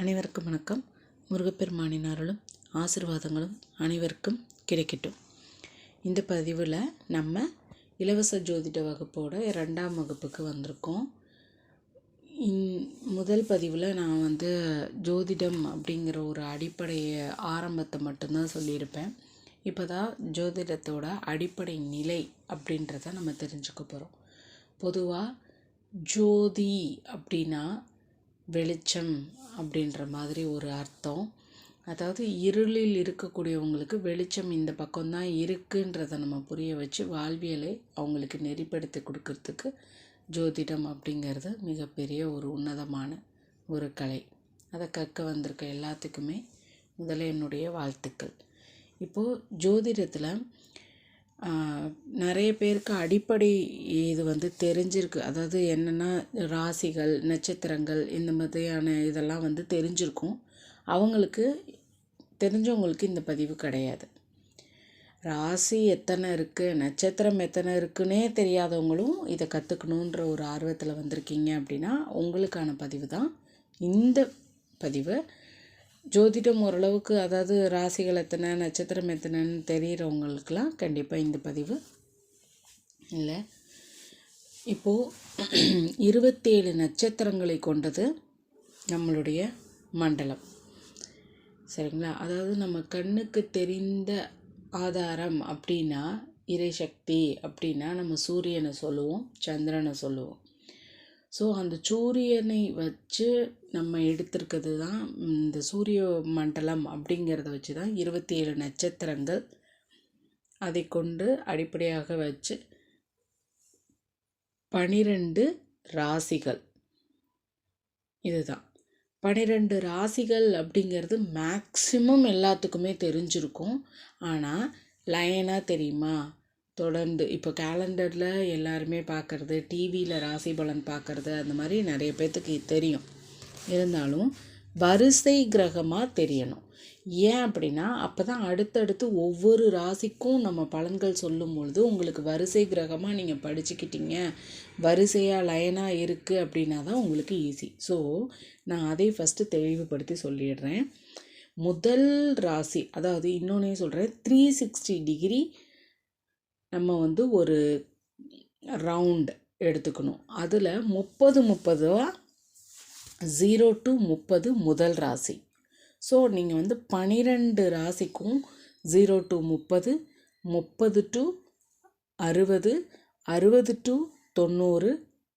அனைவருக்கும் வணக்கம். முருகப்பெருமானின் அருளும் ஆசிர்வாதங்களும் அனைவருக்கும் கிடைக்கட்டும். இந்த பதிவில் நம்ம இலவச ஜோதிட வகுப்போட ரெண்டாம் வகுப்புக்கு வந்திருக்கோம். இன் முதல் பதிவில் நான் வந்து ஜோதிடம் அப்படிங்கிற ஒரு அடிப்படையை ஆரம்பத்தை மட்டும்தான் சொல்லியிருப்பேன். இப்போ தான் ஜோதிடத்தோட அடிப்படை நிலை அப்படின்றத நம்ம தெரிஞ்சுக்க போகிறோம் பொதுவாக ஜோதி அப்படின்னா வெளிச்சம் அப்படின்ற மாதிரி ஒரு அர்த்தம். அதாவது இருளில் இருக்கக்கூடியவங்களுக்கு வெளிச்சம் இந்த பக்கம்தான் இருக்குன்றதை நம்ம புரிய வச்சு வாழ்வியலை அவங்களுக்கு நெறிப்படுத்தி கொடுக்கறதுக்கு ஜோதிடம் அப்படிங்கிறது மிகப்பெரிய ஒரு உன்னதமான ஒரு கலை. அதை கற்க வந்திருக்க எல்லாத்துக்குமே முதல்ல என்னுடைய வாழ்த்துக்கள். இப்போது ஜோதிடத்தில் நிறைய பேருக்கு அடிப்படை இது வந்து தெரிஞ்சிருக்கு. அதாவது என்னென்னா ராசிகள் நட்சத்திரங்கள் இந்த மாதிரியான இதெல்லாம் வந்து தெரிஞ்சிருக்கும். அவங்களுக்கு தெரிஞ்சவங்களுக்கு இந்த பதிவு கிடையாது. ராசி எத்தனை இருக்குது நட்சத்திரம் எத்தனை இருக்குன்னே தெரியாதவங்களும் இதை கற்றுக்கணுன்ற ஒரு ஆர்வத்தில் வந்திருக்கீங்க அப்படின்னா உங்களுக்கான பதிவு தான் இந்த பதிவு. ஜோதிடம் ஓரளவுக்கு அதாவது ராசிகள் எத்தனை நட்சத்திரம் எத்தனைன்னு தெரிகிறவங்களுக்கெல்லாம் கண்டிப்பாக இந்த பதிவு இல்லை. இப்போது இருபத்தேழு நட்சத்திரங்களை கொண்டது நம்மளுடைய மண்டலம். சரிங்களா? அதாவது நம்ம கண்ணுக்கு தெரிந்த ஆதாரம் அப்படின்னா இறைசக்தி அப்படின்னா நம்ம சூரியனை சொல்லுவோம் சந்திரனை சொல்லுவோம். ஸோ அந்த சூரியனை வச்சு நம்ம எடுத்திருக்கிறது தான் இந்த சூரிய மண்டலம் அப்படிங்கிறத வச்சு தான் இருபத்தி ஏழு நட்சத்திரங்கள் அதை கொண்டு அடிப்படையாக வச்சு பனிரெண்டு ராசிகள். இதுதான். பன்னிரெண்டு ராசிகள் அப்படிங்கிறது மேக்ஸிமம் எல்லாத்துக்குமே தெரிஞ்சிருக்கும். ஆனால் லைனாக தெரியுமா? தொடர்ந்து இப்போ கேலண்டரில் எல்லாருமே பார்க்குறது டிவியில் ராசி பலன் பார்க்குறது அந்த மாதிரி நிறைய பேர்த்துக்கு தெரியும். இருந்தாலும் வரிசை கிரகமாக தெரியணும். ஏன் அப்படின்னா அப்போ தான் அடுத்தடுத்து ஒவ்வொரு ராசிக்கும் நம்ம பலன்கள் சொல்லும் பொழுது உங்களுக்கு வரிசை கிரகமாக நீங்கள் படிச்சுக்கிட்டீங்க வரிசையாக லைனாக இருக்குது அப்படின்னா தான் உங்களுக்கு ஈஸி ஸோ நான் அதை ஃபஸ்ட்டு தெளிவுபடுத்தி சொல்லிடுறேன். முதல் ராசி அதாவது இன்னொன்னே சொல்கிறேன் த்ரீ சிக்ஸ்டி டிகிரி நம்ம வந்து ஒரு ரவுண்ட் எடுத்துக்கணும். அதில் முப்பது முப்பதாக ஜீரோ டு முப்பது முதல் ராசி. ஸோ நீங்கள் வந்து பனிரெண்டு ராசிக்கும் ஜீரோ டு முப்பது முப்பது டு அறுபது அறுபது டு தொண்ணூறு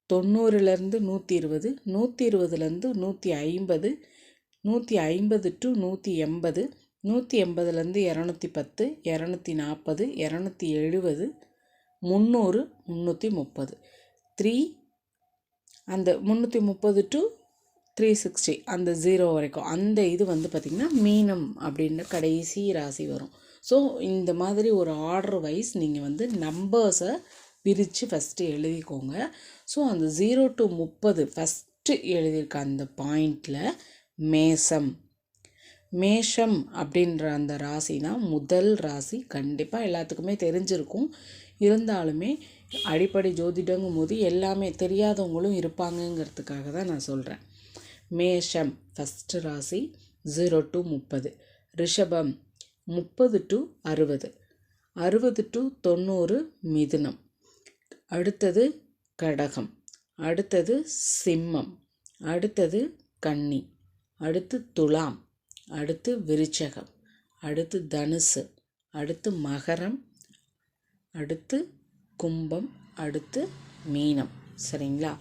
தொண்ணூறுலேருந்து நூற்றி இருபது நூற்றி இருபதுலேருந்து நூற்றி ஐம்பது நூற்றி ஐம்பது டு நூற்றி எண்பது நூற்றி எண்பதுலேருந்து இரநூத்தி பத்து இரநூத்தி நாற்பது இரநூத்தி எழுபது முந்நூறு முந்நூற்றி முப்பது த்ரீ அந்த முந்நூற்றி முப்பது டு த்ரீ சிக்ஸ்டி அந்த ஜீரோ வரைக்கும். அந்த இது வந்து பார்த்திங்கன்னா மீனம் அப்படின்ற கடைசி ராசி வரும். ஸோ இந்த மாதிரி ஒரு ஆர்டர் வைஸ் நீங்கள் வந்து நம்பர்ஸை பிரித்து ஃபஸ்ட்டு எழுதிக்கோங்க. ஸோ அந்த ஜீரோ டு முப்பது ஃபஸ்ட்டு எழுதியிருக்க அந்த பாயிண்டில் மேசம். மேஷம் அப்படின்ற அந்த ராசி தான் முதல் ராசி. கண்டிப்பாக எல்லாத்துக்குமே தெரிஞ்சிருக்கும். இருந்தாலுமே அடிப்படை ஜோதிடங்கும் போது எல்லாமே தெரியாதவங்களும் இருப்பாங்கங்கிறதுக்காக தான் நான் சொல்கிறேன் மேஷம் ஃபஸ்ட்டு ராசி ஜீரோ டு முப்பது. ரிஷபம் முப்பது டு அறுபது. அறுபது டு தொண்ணூறு மிதுனம். அடுத்தது கடகம். அடுத்தது சிம்மம். அடுத்தது கன்னி. அடுத்து துலாம். அடுத்து விருச்சகம் அடுத்து தனுசு அடுத்து மகரம் அடுத்து கும்பம் அடுத்து மீனம். சரிங்களா?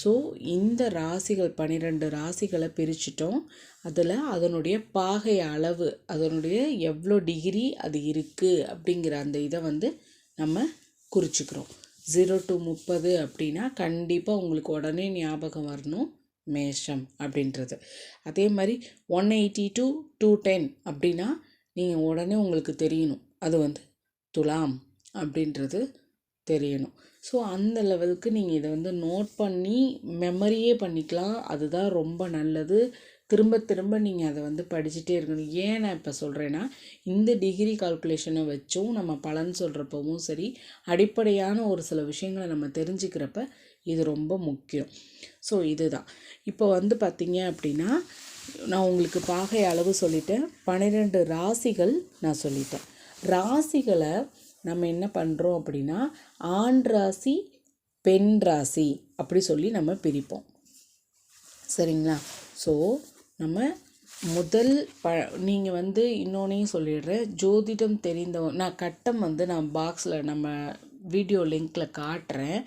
ஸோ இந்த ராசிகள் பன்னிரெண்டு ராசிகளை பிரிச்சிட்டோம். அதில் அதனுடைய பாகை அளவு அதனுடைய எவ்வளோ டிகிரி அது இருக்குது அப்படிங்கிற அந்த இதை வந்து நம்ம குறிச்சிக்கிறோம். ஜீரோ டு முப்பது அப்படின்னா கண்டிப்பாக உங்களுக்கு உடனே ஞாபகம் வரணும். மேஷம் அப்படின்றது. அதே மாதிரி one eighty to two ten அப்படின்னா நீங்கள் உடனே உங்களுக்கு தெரியணும். அது வந்து துலாம் அப்படின்றது தெரியணும். ஸோ அந்த லெவலுக்கு நீங்கள் இதை வந்து நோட் பண்ணி மெமரியே பண்ணிக்கலாம். அதுதான் ரொம்ப நல்லது. திரும்ப திரும்ப நீங்கள் அதை வந்து படிச்சுட்டே இருக்கணும். ஏன் நான் இப்போ சொல்கிறேன்னா இந்த டிகிரி கால்குலேஷனை வச்சும் நம்ம பலன் சொல்கிறப்பவும் சரி அடிப்படையான ஒரு சில விஷயங்களை நம்ம தெரிஞ்சுக்கிறப்ப இது ரொம்ப முக்கியம். ஸோ இதுதான். இப்போ வந்து பார்த்திங்க அப்படின்னா நான் உங்களுக்கு பாகை அளவு சொல்லிட்டேன். பன்னிரெண்டு ராசிகள் நான் சொல்லிட்டேன். ராசிகளை நம்ம என்ன பண்ணுறோம் அப்படின்னா ஆண் ராசி பெண் ராசி அப்படி சொல்லி நம்ம பிரிப்போம். சரிங்களா? ஸோ நம்ம முதல் ப நீங்கள் வந்து இன்னொன்னையும் சொல்லிடுறேன். ஜோதிடம் தெரிந்தவ நான் கட்டம் வந்து நான் பாக்ஸில் நம்ம வீடியோ லிங்க்கில் காட்டுறேன்.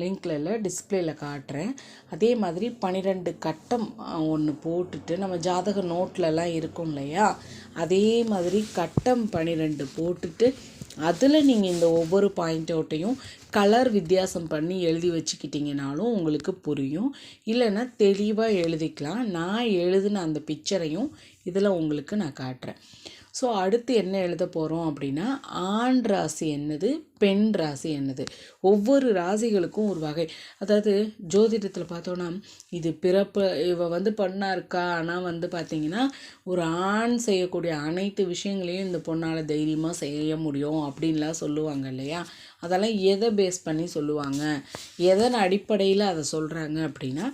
லிங்க்கில் இல்லை டிஸ்பிளேயில் காட்டுறேன். அதே மாதிரி பன்னிரெண்டு கட்டம் ஒன்று போட்டுட்டு நம்ம ஜாதக நோட்லலாம் இருக்கும் இல்லையா? அதே மாதிரி கட்டம் பன்னிரெண்டு போட்டுட்டு அதில் நீங்கள் இந்த ஒவ்வொரு பாயிண்ட் அவுட்டையும் கலர் வித்தியாசம் பண்ணி எழுதி வச்சுக்கிட்டிங்கனாலும் உங்களுக்கு புரியும். இல்லைன்னா தெளிவாக எழுதிக்கலாம். நான் எழுதின அந்த பிக்சரையும் இதில் உங்களுக்கு நான் காட்டுறேன். ஸோ அடுத்து என்ன எழுத போகிறோம் அப்படின்னா ஆண் ராசி என்னது பெண் ராசி என்னது? ஒவ்வொரு ராசிகளுக்கும் ஒரு வகை. அதாவது ஜோதிடத்தில் பார்த்தோன்னா இது பிறப்பு இவ வந்து பொண்ணாக இருக்கா? ஆனால் வந்து பார்த்திங்கன்னா ஒரு ஆண் செய்யக்கூடிய அனைத்து விஷயங்களையும் இந்த பொண்ணால் தைரியமாக செய்ய முடியும் அப்படின்லாம் சொல்லுவாங்க இல்லையா? அதெல்லாம் எதை பேஸ் பண்ணி சொல்லுவாங்க? எதன் அடிப்படையில் அதை சொல்கிறாங்க அப்படின்னா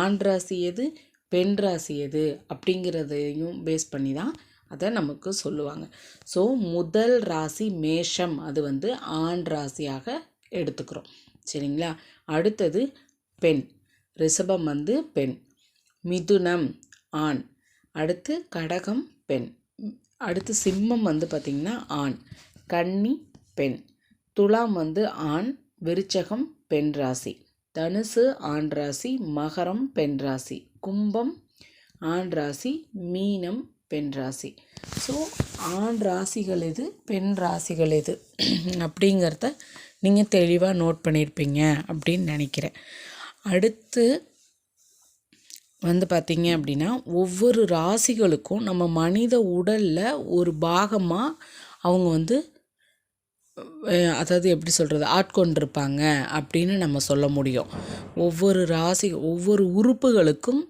ஆண் ராசி எது பெண் ராசி எது அப்படிங்கிறதையும் பேஸ் பண்ணி தான் அதை நமக்கு சொல்லுவாங்க. ஸோ முதல் ராசி மேஷம். அது வந்து ஆண் ராசியாக எடுத்துக்கிறோம். சரிங்களா? அடுத்தது பெண். ரிஷபம் வந்து பெண். மிதுனம் ஆண். அடுத்து கடகம் பெண். அடுத்து சிம்மம் வந்து பார்த்திங்கன்னா ஆண். கன்னி பெண். துலாம் வந்து ஆண். விருச்சகம் பெண் ராசி. தனுசு ஆண் ராசி. மகரம் பெண் ராசி. கும்பம் ஆண் ராசி. மீனம் பெண் ராசி. ஸோ ஆண் ராசிகள் எது பெண் ராசிகள் எது? அப்படிங்கிறத நீங்கள் தெளிவாக நோட் பண்ணியிருப்பீங்க அப்படின்னு நினைக்கிறேன். அடுத்து வந்து பார்த்திங்க அப்படின்னா ஒவ்வொரு ராசிகளுக்கும் நம்ம மனித உடலில் ஒரு பாகமாக அவங்க வந்து அதாவது எப்படி சொல்கிறது ஆட்கொண்டிருப்பாங்க அப்படின்னு நம்ம சொல்ல முடியும். ஒவ்வொரு ராசி ஒவ்வொரு உறுப்புகளுக்கும்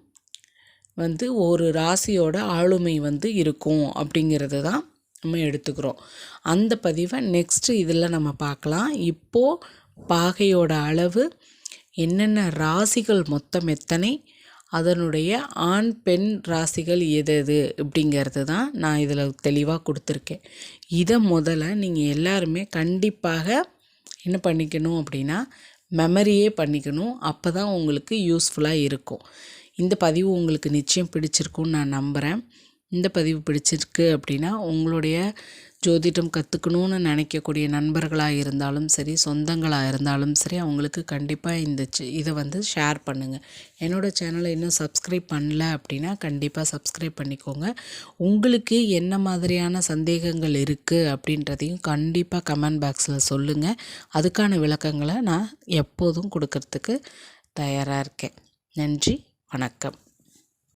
வந்து ஒரு ராசியோட ஆளுமை வந்து இருக்கும் அப்படிங்கிறது தான் நம்ம எடுத்துக்கிறோம். அந்த பதிவை நெக்ஸ்ட்டு இதில் நம்ம பார்க்கலாம். இப்போது பாகையோட அளவு என்னென்ன ராசிகள் மொத்தம் எத்தனை அதனுடைய ஆண் பெண் ராசிகள் எது எது அப்படிங்கிறது தான் நான் இதில் தெளிவாக கொடுத்துருக்கேன். இதை முதல்ல நீங்கள் எல்லாருமே கண்டிப்பாக என்ன பண்ணிக்கணும் அப்படின்னா மெமரியே பண்ணிக்கணும். அப்போ தான் உங்களுக்கு யூஸ்ஃபுல்லாக இருக்கும். இந்த பதிவு உங்களுக்கு நிச்சயம் பிடிச்சிருக்குன்னு நான் நம்புகிறேன் இந்த பதிவு பிடிச்சிருக்கு அப்படின்னா உங்களுடைய ஜோதிடம் கற்றுக்கணுன்னு நினைக்கக்கூடிய நண்பர்களாக இருந்தாலும் சரி சொந்தங்களாக இருந்தாலும் சரி அவங்களுக்கு கண்டிப்பாக இந்த இதை வந்து ஷேர் பண்ணுங்கள் என்னோடய சேனலை இன்னும் சப்ஸ்கிரைப் பண்ணல அப்படின்னா கண்டிப்பாக சப்ஸ்கிரைப் பண்ணிக்கோங்க. உங்களுக்கு என்ன மாதிரியான சந்தேகங்கள் இருக்குது அப்படின்றதையும் கண்டிப்பாக கமெண்ட் பாக்ஸில் சொல்லுங்கள் அதுக்கான விளக்கங்களை நான் எப்போதும் கொடுக்கறதுக்கு தயாராக இருக்கேன். நன்றி. வணக்கம்.